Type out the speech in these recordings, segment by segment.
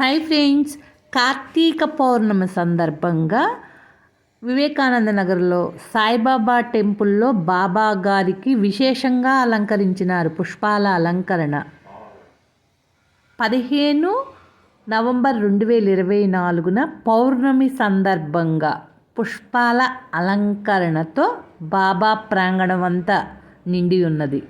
Hi friends. Karthika పౌర్ణమి సందర్భంగా వివేకానంద నగర్లో సాయిబాబా టెంపుల్లో బాబా గారికి విశేషంగా అలంకరించినారు పుష్పాల అలంకరణ. పదిహేను నవంబర్ రెండు వేల ఇరవై నాలుగున పౌర్ణమి సందర్భంగా పుష్పాల అలంకరణతో బాబా ప్రాంగణం అంతా నిండి ఉన్నది.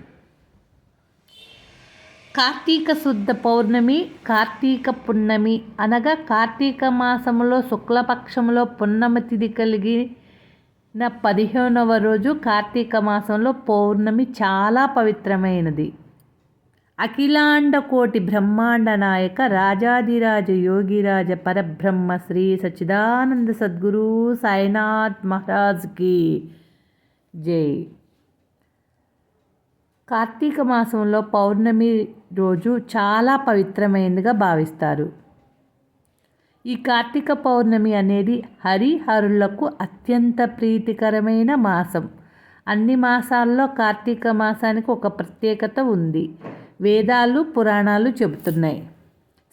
కార్తీక శుద్ధ పౌర్ణమి కార్తీక పున్నమి అనగా కార్తీక మాసములో శుక్లపక్షంలో పున్నమి తిథి కలిగిన పదిహేనవ రోజు కార్తీక మాసంలో పౌర్ణమి చాలా పవిత్రమైనది. అఖిలాండ కోటి బ్రహ్మాండ నాయక రాజాదిరాజ యోగిరాజ పరబ్రహ్మ శ్రీ సచ్చిదానంద సద్గురు సాయినాథ్ మహారాజ్కి జై. కార్తీక మాసంలో పౌర్ణమి రోజు చాలా పవిత్రమైనదిగా భావిస్తారు. ఈ కార్తీక పౌర్ణమి అనేది హరిహరులకు అత్యంత ప్రీతికరమైన మాసం. అన్ని మాసాల్లో కార్తీక మాసానికి ఒక ప్రత్యేకత ఉంది. వేదాలు పురాణాలు చెబుతున్నాయి.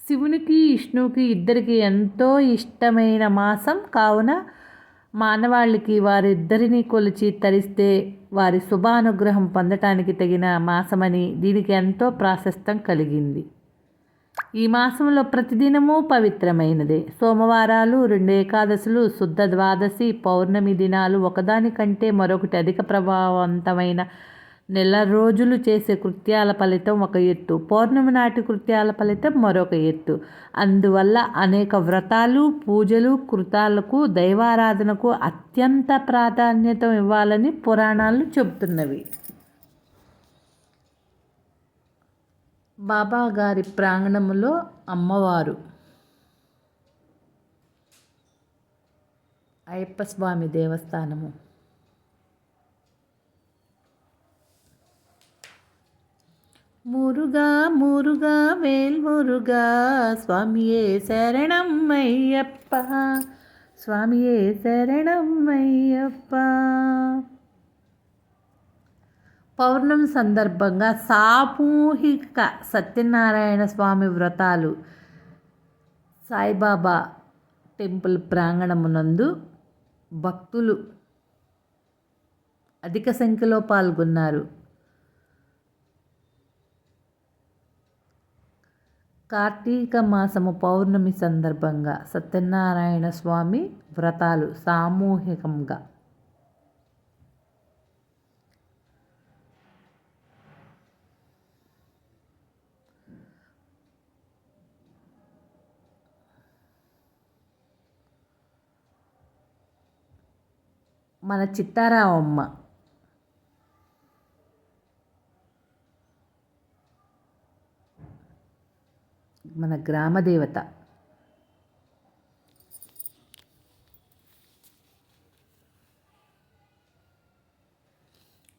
శివునికి విష్ణువుకి ఇద్దరికి ఎంతో ఇష్టమైన మాసం కావున మానవాళికి వారిద్దరిని కొలిచి తరిస్తే వారి శుభానుగ్రహం పొందటానికి తగిన మాసమని దీనికి ఎంతో ప్రాశస్తం కలిగింది. ఈ మాసంలో ప్రతిదినము పవిత్రమైనదే. సోమవారాలు రెండు ఏకాదశులు శుద్ధ ద్వాదశి పౌర్ణమి దినాలు ఒకదానికంటే మరొకటి అధిక ప్రభావవంతమైన నెల రోజులు చేసే కృత్యాల ఫలితం ఒక ఎత్తు పౌర్ణమి నాటి కృత్యాల ఫలితం మరొక ఎత్తు. అందువల్ల అనేక వ్రతాలు పూజలు కృతాలకు దైవారాధనకు అత్యంత ప్రాధాన్యత ఇవ్వాలని పురాణాలు చెబుతున్నవి. బాబా గారి ప్రాంగణములో అమ్మవారు అయ్యప్ప స్వామి దేవస్థానము. మురుగా మురుగా మేల్మురుగా స్వామియే శరణం అయ్యప్ప. స్వామియే శరణం అయ్యప్ప. పౌర్ణమి సందర్భంగా సామూహిక సత్యనారాయణ స్వామి వ్రతాలు సాయిబాబా టెంపుల్ ప్రాంగణమునందు భక్తులు అధిక సంఖ్యలో పాల్గొన్నారు. కార్తీక మాసము పౌర్ణమి సందర్భంగా సత్యనారాయణ స్వామి వ్రతాలు సామూహికంగా. మన చిత్తారావమ్మ మన గ్రామ దేవత.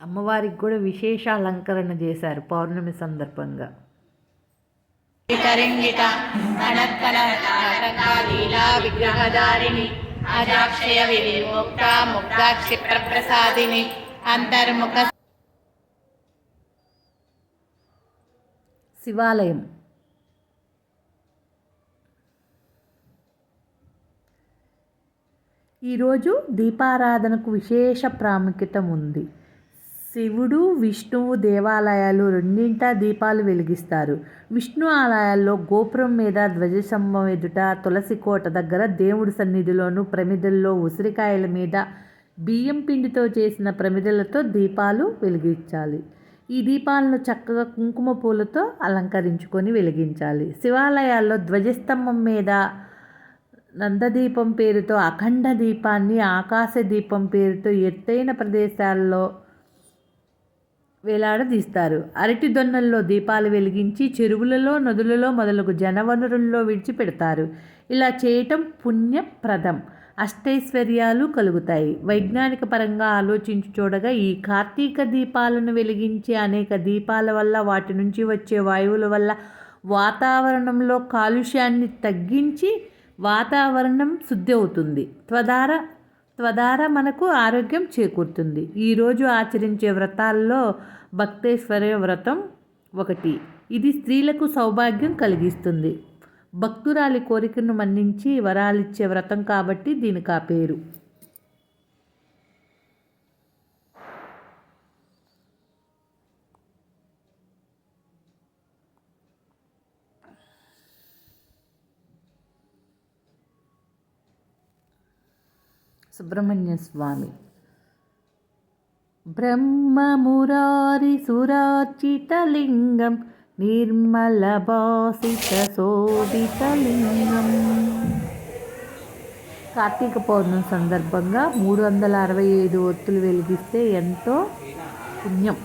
అమ్మవారికి కూడా విశేష అలంకరణ చేశారు పౌర్ణమి సందర్భంగా. విగ్రహధారిణి అజాక్షయ విముక్త ప్రసాదిని అంతర్ముఖ శివాలయం. ఈరోజు దీపారాధనకు విశేష ప్రాముఖ్యత ఉంది. శివుడు విష్ణువు దేవాలయాలు రెండింటా దీపాలు వెలిగిస్తారు. విష్ణు ఆలయాల్లో గోపురం మీద ధ్వజస్తంభం ఎదుట తులసి కోట దగ్గర దేవుడి సన్నిధిలోను ప్రమిదల్లో ఉసిరికాయల మీద బియ్యం పిండితో చేసిన ప్రమిదలతో దీపాలు వెలిగించాలి. ఈ దీపాలను చక్కగా కుంకుమ పూలతో అలంకరించుకొని వెలిగించాలి. శివాలయాల్లో ధ్వజస్తంభం మీద నందదీపం పేరుతో అఖండ దీపాన్ని ఆకాశ దీపం పేరుతో ఎత్తైన ప్రదేశాల్లో వేలాడదీస్తారు. అరటి దొన్నల్లో దీపాలు వెలిగించి చెరువులలో నదులలో మొదలగు జనవనరుల్లో విడిచిపెడతారు. ఇలా చేయటం పుణ్యప్రదం. అష్టైశ్వర్యాలు కలుగుతాయి. వైజ్ఞానిక పరంగా ఆలోచించి చూడగా ఈ కార్తీక దీపాలను వెలిగించే అనేక దీపాల వల్ల వాటి నుంచి వచ్చే వాయువుల వల్ల వాతావరణంలో కాలుష్యాన్ని తగ్గించి వాతావరణం శుద్ధి అవుతుంది. త్వదార త్వదార మనకు ఆరోగ్యం చేకూరుతుంది. ఈరోజు ఆచరించే వ్రతాల్లో భక్తేశ్వర వ్రతం ఒకటి. ఇది స్త్రీలకు సౌభాగ్యం కలిగిస్తుంది. భక్తురాలి కోరికను మన్నించి వరాలిచ్చే వ్రతం కాబట్టి దీనికి ఆ పేరు. సుబ్రహ్మణ్య స్వామి. బ్రహ్మమురారి సురార్చితలింగం నిర్మలభాసిత శోభితలింగం. కార్తీక పౌర్ణమి సందర్భంగా మూడు వందల అరవై ఐదు ఒత్తులు వెలిగిస్తే ఎంతో పుణ్యం.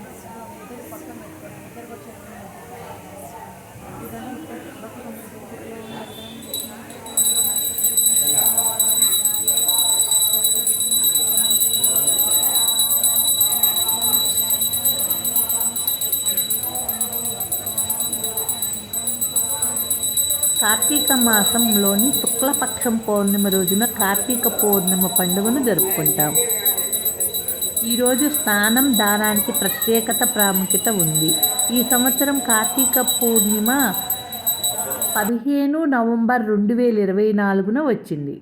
మాసంలోని శుక్లపక్షం పౌర్ణమి రోజున కార్తీక పౌర్ణమి పండుగను జరుపుకుంటాం. ఈరోజు స్నానం దానానికి ప్రత్యేకత ప్రాముఖ్యత ఉంది. ఈ సంవత్సరం కార్తీక పూర్ణిమ పదిహేను నవంబర్ రెండు వేల ఇరవై నాలుగున వచ్చింది.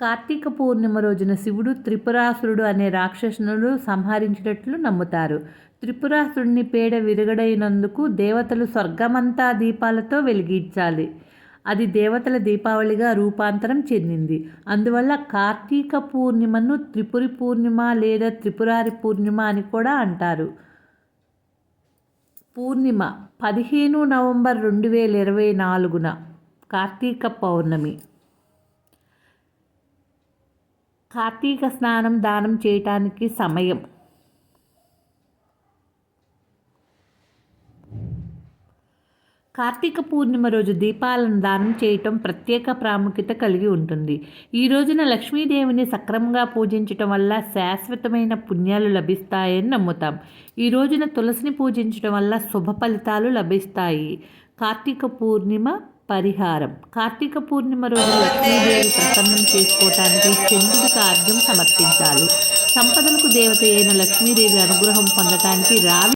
కార్తీక పూర్ణిమ రోజున శివుడు త్రిపురాసురుడు అనే రాక్షసునుడు సంహరించినట్లు నమ్ముతారు. త్రిపురాసురుడిని పేడ విరగడైనందుకు దేవతలు స్వర్గమంతా దీపాలతో వెలిగించాలి. అది దేవతల దీపావళిగా రూపాంతరం చెందింది. అందువల్ల కార్తీక పూర్ణిమను త్రిపురి పూర్ణిమ లేదా త్రిపురారి పూర్ణిమ అని కూడా అంటారు. పూర్ణిమ పదిహేను నవంబర్ రెండు వేల ఇరవై నాలుగున కార్తీక పౌర్ణమి. కార్తీక స్నానం దానం చేయటానికి సమయం. కార్తీక పూర్ణిమ రోజు దీపాలను దానం చేయటం ప్రత్యేక ప్రాముఖ్యత కలిగి ఉంటుంది. ఈ రోజున లక్ష్మీదేవిని సక్రమంగా పూజించటం వల్ల శాశ్వతమైన పుణ్యాలు లభిస్తాయని నమ్ముతాం. ఈ రోజున తులసిని పూజించడం వల్ల శుభ ఫలితాలు లభిస్తాయి. కార్తీక పూర్ణిమ పరిహారం. కార్తీక పూర్ణిమ రోజు లక్ష్మీదేవి ప్రసన్నం చేసుకోవటానికి చంద్రుడికి ఆర్ఘ్యం సమర్పించాలి. సంపదలకు దేవత అయిన లక్ష్మీదేవి అనుగ్రహం పొందటానికి రావి